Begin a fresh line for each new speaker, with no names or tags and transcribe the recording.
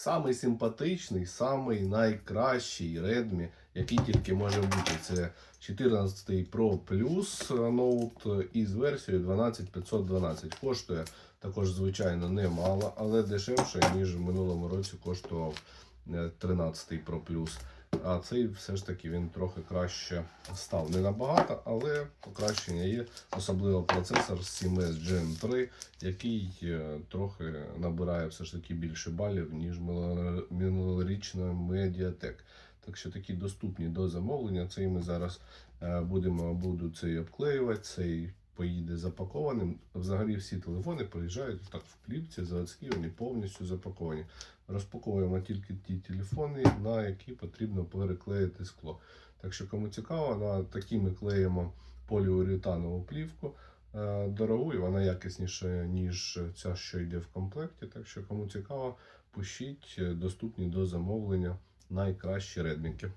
самий симпатичний, самий найкращий Redmi, який тільки може бути. Це 14 Pro Plus Note із версією 12512. Коштує також, звичайно, немало, але дешевше, ніж в минулому році коштував е, 13 Pro Plus. А цей все ж таки він трохи краще став. Не набагато, але покращення є. Особливо процесор Siemens Gen 3, який е, трохи набирає все ж таки більше балів, ніж минуло- минулорічна Mediatek. Так що такі доступні до замовлення. Цей ми зараз е, будемо буду цей обклеювати, цей поїде запакованим. Взагалі всі телефони приїжджають так в плівці, заводські, вони повністю запаковані. Розпаковуємо тільки ті телефони, на які потрібно переклеїти скло. Так що, кому цікаво, на такі ми клеїмо поліуретанову плівку. Е, Дорогу і вона якісніша, ніж ця, що йде в комплекті. Так що, кому цікаво, пишіть е, доступні до замовлення найкращі редмінки.